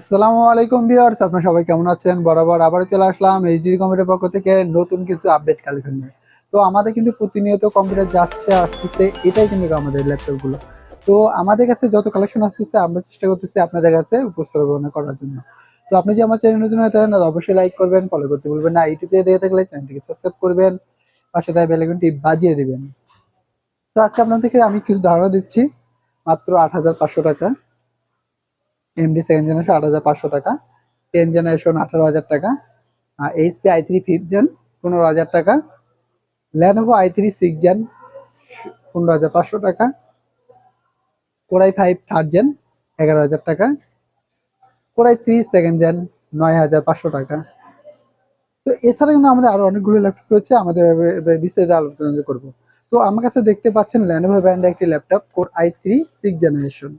আসসালামু আলাইকুম ভিউয়ার্স, আপনারা সবাই কেমন আছেন? বরাবর আবার চলে আসলাম এইচডি কম্পিউটার পক্ষ থেকে নতুন কিছু আপডেট কালেকশন নিয়ে। তো আমাদের কিন্তু প্রতিনিয়ত কম্পিউটার যাচ্ছে, আসতেছে, এটাই কিন্তু আমাদের ল্যাপটপগুলো। তো আমাদের কাছে যত কালেকশন আসতেছে, আমরা চেষ্টা করতেছি আপনাদের কাছে উপস্থাপনা করার জন্য। তো আপনি যদি আমার চ্যানেল নতুন হয়ে থাকেন অবশ্যই লাইক করবেন ফলো করতে বলবেন না। ইউটিউবে দেখে থাকলে চ্যানেলটিকে সাবস্ক্রাইব করবেন, পাশে তাই বেলাইকনটি বাজিয়ে দিবেন। তো আজকে আপনাদেরকে আমি কিছু ধারণা দিচ্ছি, মাত্র আট হাজার পাঁচশো টাকা। এমডি সেকেন্ড জেনারেশন আট হাজার পাঁচশো টাকা টেন জেনারেশন আঠারো হাজার টাকা, আর HP I three fifth gen পনেরো হাজার টাকা Lenovo I three six gen পনেরো হাজার পাঁচশো টাকা কোরাই ফাইভ থার্ড জেন এগারো হাজার টাকা কোরাই থ্রি সেকেন্ড জেন নয় হাজার পাঁচশো টাকা। তো এছাড়া কিন্তু আমাদের আরও অনেকগুলো ল্যাপটপ রয়েছে, আমাদের বিস্তারিত আলোচনা করব। তো আমার কাছে দেখতে পাচ্ছেন ল্যানোভো ব্র্যান্ডের একটি laptop core I three six generation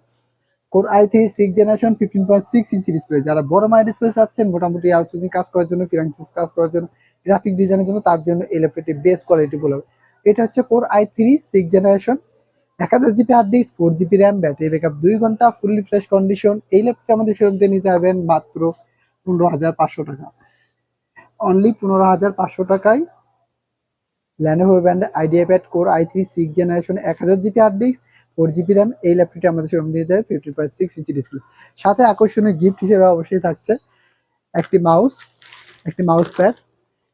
core I three six generation fifteen point six inch display যারা বড় মাই ডিসপ্লে চাচ্ছেন, মোটামুটি আউটসোর্সিং কাজ করার জন্য ফিনান্সিস কাজ করার জন্য গ্রাফিক ডিজাইনের জন্য, তার জন্য ল্যাপটপটি বেস্ট কোয়ালিটি বলে এটা হচ্ছে core I three six generation. এক হাজার GB hard disk four GB RAM battery backup দুই ঘণ্টা ফুললি ফ্রেশ কন্ডিশন এই ল্যাপটপটি আমাদের থেকে নিতে পারবেন মাত্র পনেরো হাজার পাঁচশো টাকা। অনলি পনেরো হাজার পাঁচশো টাকায় ল্যানোভো ব্র্যান্ডের IdeaPad core I three six generation এক হাজার GB hard disk four GB RAM, এই ল্যাপটপটি আমাদের শোরুম দিয়ে দেয় fifty point six inch display সাথে আকর্ষণীয় গিফট হিসেবে অবশ্যই থাকছে একটি মাউস একটি মাউস প্যাড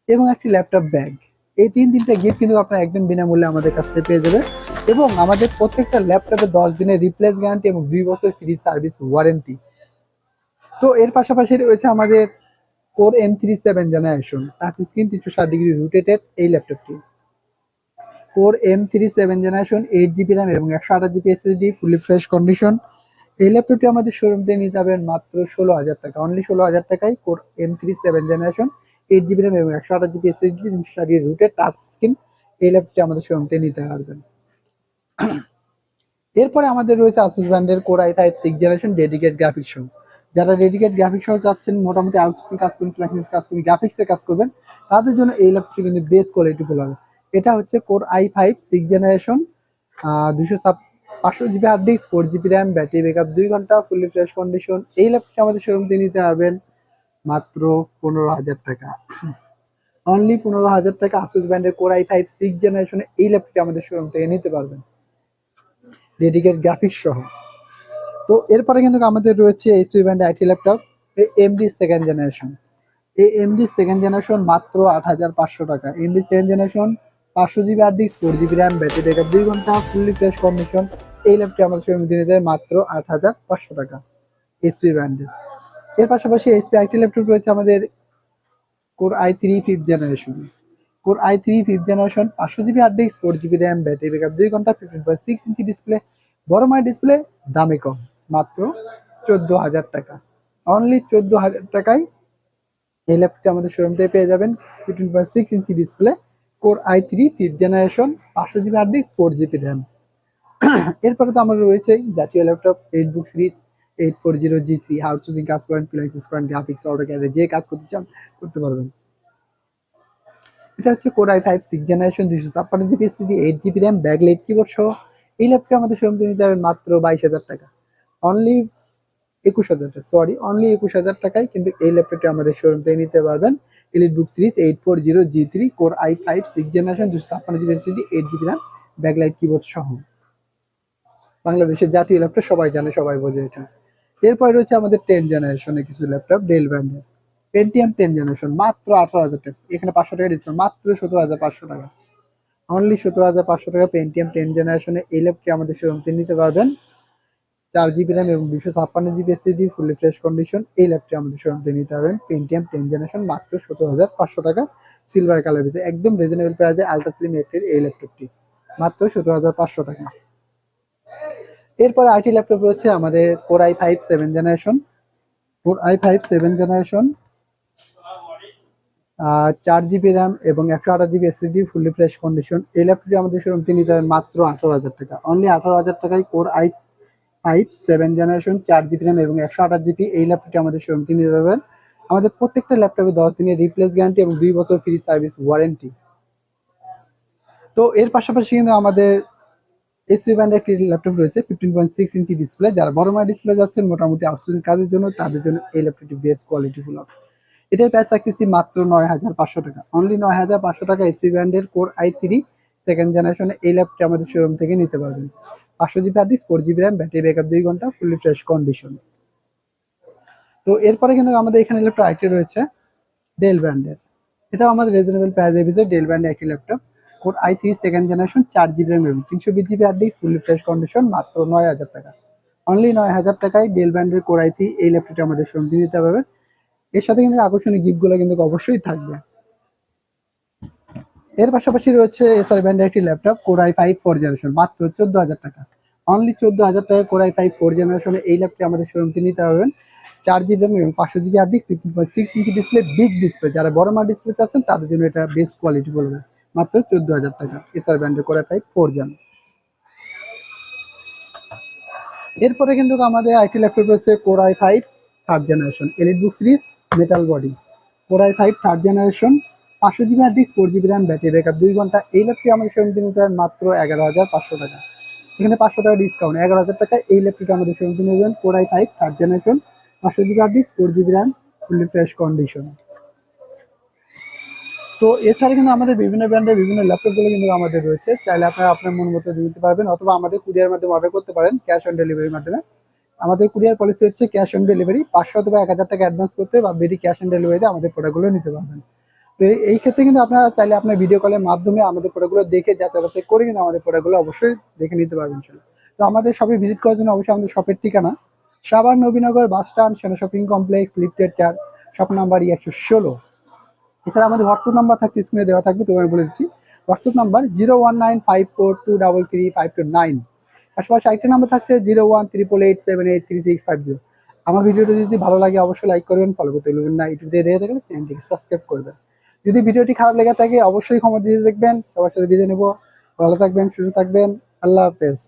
এবং একটি ল্যাপটপ ব্যাগ এই তিন তিনটা গিফট কিন্তু আপনার একদম বিনামূল্যে আমাদের কাছ থেকে পেয়ে যাবে এবং আমাদের প্রত্যেকটা ল্যাপটপে দশ দিনের রিপ্লেস গ্যারান্টি এবং দুই বছর ফ্রি সার্ভিস ওয়ারেন্টি তো এর পাশাপাশি রয়েছে আমাদের core M three seven generation touch screen তিনশো ষাট ডিগ্রি রোটেটেড এই ল্যাপটপটি core M three seven generation eight GB RAM এবং একশো আঠাশ GB SSD fully fresh condition এই ল্যাপটপটি আমাদের শোরুম থেকে নিতে পারবেন মাত্র ষোলো হাজার টাকা। অনলি ষোলো হাজার টাকায় core M three seven generation eight GB RAM এবং একশো আঠাশ GB SSD degree rotated touch screen এই ল্যাপটপটি আমাদের শোরুম থেকে নিতে পারবেন। এরপরে আমাদের রয়েছে আসুস ব্র্যান্ডের core i five six generation dedicated graphics সহ যারা ডেডিকেট গ্রাফিক্স সহ চাচ্ছেন, মোটামুটি আউটসোর্সিং কাজ করবেন ফ্ল্যাক্সিস কাজ করবেন গ্রাফিক্সের কাজ করবেন, তাদের জন্য এই ল্যাপটপটি কিন্তু বেস্ট কোয়ালিটি ফুল হবে। এটা হচ্ছে core i five six generation দুশো সাব পাঁচশো GB hard disk four GB RAM battery backup দুই ঘণ্টা ফুললি ফ্রেশ কন্ডিশন এই ল্যাপটপটি আমাদের শোরুম থেকে নিতে পারবেন মাত্র পনেরো হাজার টাকা। অনলি পনেরো হাজার টাকা আসুস ব্র্যান্ডের কোর আই ফাইভ সিক্স জেনারেশনে এই ল্যাপটপটি আমাদের শোরুম থেকে নিতে পারবেন। ডেডিকেট গ্রাফিক্স সহ। তো এরপরে কিন্তু আমাদের রয়েছে এইচপি ব্র্যান্ডের আইটি ল্যাপটপ এই এমডি সেকেন্ড জেনারেশন এই এমডি সেকেন্ড জেনারেশন মাত্র আট হাজার পাঁচশো টাকা। এমডি সেকেন্ড জেনারেশন পাঁচশো GB hard disk four GB RAM battery backup দুই ঘণ্টা ফুললি ফ্রেশ কন্ডিশন এই ল্যাপটপটি আমাদের শোরুম দিনে দেয় মাত্র আট হাজার পাঁচশো টাকা এইচপি ব্র্যান্ডের এর পাশাপাশি এইচপি আইটি ল্যাপটপ রয়েছে আমাদের core i three fifth generation core i three fifth generation পাঁচশো GB hard disk four GB RAM battery backup দুই ঘণ্টা fifteen point six inch display বড় মাই ডিসপ্লে দামে কম, মাত্র চোদ্দ হাজার টাকা। অনলি চোদ্দ হাজার টাকায় এই ল্যাপটপটি আমাদের শোরুম থেকে পেয়ে যাবেন fifteen point six inch display core i three fifth generation পাঁচশো GB hard disk four GB RAM এরপরে তো আমার রয়েছে জাতীয় laptop elite book series eight four zero G three outsourcing কাজ করেন ফ্রিল্যান্সিং করেন গ্রাফিক্স ক্যাডে যে কাজ করতে চান, করতে পারবেন। এটা হচ্ছে core i five six generation দুশো ছাপ্পান্ন GB SSD eight GB RAM backlight keyboard সহ। এই ল্যাপটপটি আমাদের শোরুম থেকে নিতে পারবেন মাত্র বাইশ হাজার টাকা। অনলি একুশ হাজার সরি অনলি একুশ হাজার টাকায় কিন্তু এই ল্যাপটপটি আমাদের শোরুম থেকে নিতে পারবেন। Elite book series eight four zero G three core i five six generation দুশো ছাপ্পান্ন GB SSD eight GB RAM backlight keyboard সহ। বাংলাদেশের জাতীয় ল্যাপটপ সবাই জানে, সবাই বোঝে এটা। এরপরে রয়েছে আমাদের টেন জেনারেশনের কিছু ল্যাপটপ ডেল ব্র্যান্ডের পেন্টিএম টেন জেনারেশন মাত্র আঠারো হাজার টাকা। এখানে পাঁচশো টাকা ডিসকাউন্ট মাত্র সতেরো হাজার পাঁচশো টাকা। অনলি সতেরো হাজার পাঁচশো টাকা পেন্টিএম টেন জেনারেশনে এই ল্যাপটপটি আমাদের শোরুম থেকে নিতে পারবেন। চার জিবি র্যাম এবং দুশো ছাপ্পান্ন GB SSD fully fresh condition এই ল্যাপটপটি আমাদের শোরুম নিতে পারবেন। পেন্টিএম টেন জেনারেশন মাত্র সতেরো হাজার পাঁচশো টাকা। সিলভার কালার ভিতরে, একদম রিজনেবল প্রাইসে আলট্রা স্লিম এক্টের এই ল্যাপটপটি মাত্র সতেরো হাজার পাঁচশো টাকা। এরপরে আইটি ল্যাপটপ রয়েছে আমাদের core i five seven generation core i five seven generation চার জিবি র্যাম এবং একশো আঠাশ GB SSD fully fresh condition এই ল্যাপটপটি আমাদের শোরুম থেকে নিতে মাত্র আঠারো হাজার টাকা। অনলি আঠারো হাজার টাকায় core i five seven generation চার জিবি র্যাম এবং একশো আঠাশ জিবি এই ল্যাপটপটি আমাদের শোরুম থেকে নিতে পারবেন আমাদের প্রত্যেকটা ল্যাপটপে দশ দিনের রিপ্লেস গ্যারান্টি এবং দুই বছর ফ্রি সার্ভিস ওয়ারেন্টি তো এর পাশাপাশি কিন্তু আমাদের এসপি ব্র্যান্ডের একটি ল্যাপটপ রয়েছে fifteen point six inch display যারা বড় মার ডিসপ্লে যাচ্ছেন, মোটামুটি আউটসোর্সিং কাজের জন্য তাদের জন্য এই ল্যাপটপটি বেস্ট কোয়ালিটিফুল হবে এটার প্রাইস রাখতেছি মাত্র নয় হাজার পাঁচশো টাকা। অনলি নয় হাজার পাঁচশো টাকা এসপি ব্র্যান্ডের কোর আই থ্রি সেকেন্ড জেনারেশনে এই ল্যাপটপটি আমাদের শোরুম থেকে নিতে পারবেন। পাঁচশো GB hard disk four GB RAM battery backup দুই ঘণ্টা ফুললি ফ্রেশ কন্ডিশন তো এরপরে কিন্তু আমাদের এখানে ল্যাপটপ আরেকটি রয়েছে ডেল ব্র্যান্ডের এটাও আমাদের রিজনেবল প্রাইসের ভিতরে ডেল ব্র্যান্ডের একটি laptop core i three second generation চার জিবি র্যাম এবং তিনশো বিশ GB hard disk fully fresh condition মাত্র নয় হাজার টাকা। অনলি নয় হাজার টাকায় ডেল ব্র্যান্ডের কোড আই থ্রি এই ল্যাপটপটি আমাদের শোরুম নিতে পারবেন। এর সাথে কিন্তু আকর্ষণীয় গিফটগুলো কিন্তু অবশ্যই থাকবে। এর পাশাপাশি রয়েছে এসআর ব্র্যান্ডের একটি laptop core i five four generation মাত্র চোদ্দ হাজার টাকা অনলি চোদ্দ হাজার টাকা কোরাই ফাইভ ফোর জেনারেশনে এই ল্যাপটপটি আমাদের থেকে নিতে পারবেন। চার জিবি র্যাম এবং পাঁচশো GB hard disk point six inch display big display যারা বড় মার ডিসপ্লে চাচ্ছেন, তাদের জন্য এটা বেস্ট কোয়ালিটি বলবে মাত্র চোদ্দ হাজার টাকা, এসআর ব্র্যান্ডের কোরাই ফাইভ ফোর জেন এরপরে কিন্তু আমাদের আইটি ল্যাপটপ রয়েছে core i five third generation elite book series metal body core i five third generation পাঁচশো GB hard disk four GB RAM battery backup দুই ঘণ্টা, এই ল্যাপটপটি আমাদের শোরুম থেকে নিতে মাত্র এগারো হাজার পাঁচশো টাকা। এখানে পাঁচশো টাকা ডিসকাউন্ট এগারো হাজার টাকা এই ল্যাপটপটি আমাদের শোরুম নিয়ে যাবেন core i five third generation পাঁচশো GB hard disk four GB RAM fully fresh condition তো এছাড়া কিন্তু আমাদের বিভিন্ন ব্র্যান্ডের বিভিন্ন ল্যাপটপগুলো কিন্তু আমাদের রয়েছে। চাইলে আপনারা আপনার মন মতো দিতে পারবেন, অথবা আমাদের কুরিয়ার মাধ্যমে অর্ডার করতে পারেন ক্যাশ অন ডেলিভারির মাধ্যমে। আমাদের কুরিয়ার পলিসি হচ্ছে ক্যাশ অন ডেলিভারি পাঁচশো অথবা এক হাজার টাকা অ্যাডভান্স করতে বা বেডি ক্যাশ অন ডেলিভারিতে আমাদের প্রোডাক্টগুলো নিতে পারবেন। তো এই- ক্ষেত্রে কিন্তু আপনারা চাইলে আপনার ভিডিও কলের মাধ্যমে আমাদের প্রোডাক্টগুলো দেখে যাচাই বাছাই করে কিন্তু আমাদের প্রোডাক্টগুলো অবশ্যই দেখে নিতে পারবেন তো আমাদের শপে ভিজিট করার জন্য অবশ্যই আমাদের শপের ঠিকানা। Savar Nabinagar bus stand Sena shopping complex lifted চার শপ নাম্বার একশো ষোলো। এছাড়া আমাদের হোয়াটসঅ্যাপ নাম্বার থাকছে স্ক্রিনে দেওয়া থাকবে তোমায় বলে দিচ্ছি। WhatsApp number zero one nine five four two double three five two nine পাশাপাশি আরেকটা নাম্বার থাকছে zero one triple eight seven eight three six five zero আমার ভিডিওটা যদি ভালো লাগে, অবশ্যই লাইক করবেন ফলো করতে ভুলবেন না। ইউটিউব দিয়ে দেখে থাকলে চ্যানেলটিকে সাবস্ক্রাইব করবেন। যদি ভিডিওটি খারাপ লেগে থাকে, অবশ্যই ক্ষমা দিয়ে দেখবেন। সবার সাথে বিদায় নেব। ভালো থাকবেন, সুস্থ থাকবেন। আল্লাহ হাফেজ।